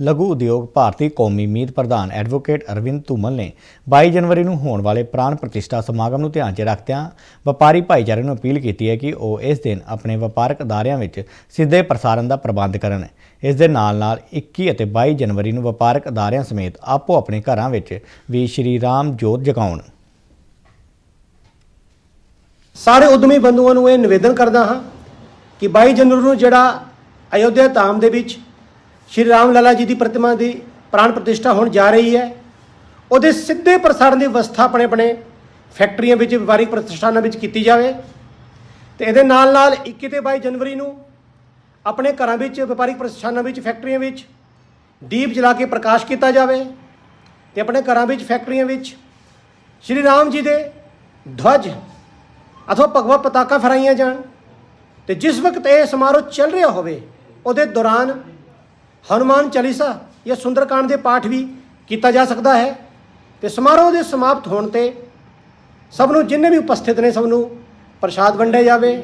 ਲਘੂ ਉਦਯੋਗ ਭਾਰਤੀ ਕੌਮੀ ਮੀਤ ਪ੍ਰਧਾਨ ਐਡਵੋਕੇਟ ਅਰਵਿੰਦ ਧੂਮਲ ਨੇ 22 ਜਨਵਰੀ ਨੂੰ ਹੋਣ ਵਾਲੇ ਪ੍ਰਾਣ ਪ੍ਰਤਿਸ਼ਠਾ ਸਮਾਗਮ ਨੂੰ ਧਿਆਨ 'ਚ ਰੱਖਦਿਆਂ ਵਪਾਰੀ ਭਾਈਚਾਰੇ ਨੂੰ ਅਪੀਲ ਕੀਤੀ ਹੈ ਕਿ ਉਹ ਇਸ ਦਿਨ ਆਪਣੇ ਵਪਾਰਕ ਅਦਾਰਿਆਂ ਵਿੱਚ ਸਿੱਧੇ ਪ੍ਰਸਾਰਣ ਦਾ ਪ੍ਰਬੰਧ ਕਰਨ। ਇਸ ਦੇ ਨਾਲ-ਨਾਲ 21 ਅਤੇ 22 ਜਨਵਰੀ ਨੂੰ ਵਪਾਰਕ ਅਦਾਰਿਆਂ ਸਮੇਤ ਆਪੋ ਆਪਣੇ ਘਰਾਂ ਵਿੱਚ ਵੀ ਸ਼੍ਰੀ ਰਾਮ ਜੋਤ ਜਗਾਉਣ। ਸਾਰੇ ਉਦਮੀ ਬੰਧੂਆਂ ਨੂੰ ਇਹ ਨਿਵੇਦਨ ਕਰਦਾ ਹਾਂ ਕਿ 22 ਜਨਵਰੀ ਨੂੰ ਜਿਹੜਾ ਅਯੋਧਿਆ ਧਾਮ ਦੇ ਵਿੱਚ ਸ਼੍ਰੀ ਰਾਮ ਲਾਲਾ ਜੀ ਦੀ ਪ੍ਰਤਿਮਾ ਦੀ ਪ੍ਰਾਣ ਪ੍ਰਤਿਸ਼ਠਾ ਹੋਣ ਜਾ ਰਹੀ ਹੈ। ਉਹਦੇ ਸਿੱਧੇ ਪ੍ਰਸਾਰਣ ਦੀ ਵਿਵਸਥਾ ਆਪਣੇ ਆਪਣੇ ਫੈਕਟਰੀਆਂ ਵਿੱਚ, ਵਪਾਰਿਕ ਪ੍ਰਤਿਸ਼ਠਾਨਾਂ ਵਿੱਚ ਕੀਤੀ ਜਾਵੇ। ਤੇ ਇਹਦੇ ਨਾਲ ਨਾਲ 21 ਤੇ 22 ਜਨਵਰੀ ਨੂੰ ਆਪਣੇ ਘਰਾਂ ਵਿੱਚ, ਵਪਾਰਿਕ ਪ੍ਰਤਿਸ਼ਠਾਨਾਂ ਵਿੱਚ, ਫੈਕਟਰੀਆਂ ਵਿੱਚ ਦੀਪ ਜਲਾ ਕੇ ਪ੍ਰਕਾਸ਼ ਕੀਤਾ ਜਾਵੇ ਤੇ ਆਪਣੇ ਘਰਾਂ ਵਿੱਚ, ਫੈਕਟਰੀਆਂ ਵਿੱਚ ਸ਼੍ਰੀ ਰਾਮ ਜੀ ਦੇ ਧਵਜ ਅਥਵਾ ਭਗਵਾ ਪਤਾਕਾ ਫਹਰਾਈਆਂ ਜਾਣ ਤੇ ਜਿਸ ਵਕਤ ਇਹ ਸਮਾਰੋਹ ਚੱਲ ਰਿਹਾ ਹੋਵੇ, ਉਹਦੇ ਦੌਰਾਨ ਹਨੂਮਾਨ ਚਾਲੀਸਾ ਜਾਂ ਸੁੰਦਰਕਾਂਡ ਦੇ ਪਾਠ ਵੀ ਕੀਤਾ ਜਾ ਸਕਦਾ ਹੈ ਤੇ ਸਮਾਰੋਹ ਦੇ ਸਮਾਪਤ ਹੋਣ ਤੇ ਸਭ ਨੂੰ ਜਿੰਨੇ ਵੀ ਉਪਸਥਿਤ ਨੇ ਸਭ ਨੂੰ ਪ੍ਰਸ਼ਾਦ ਵੰਡਿਆ ਜਾਵੇ।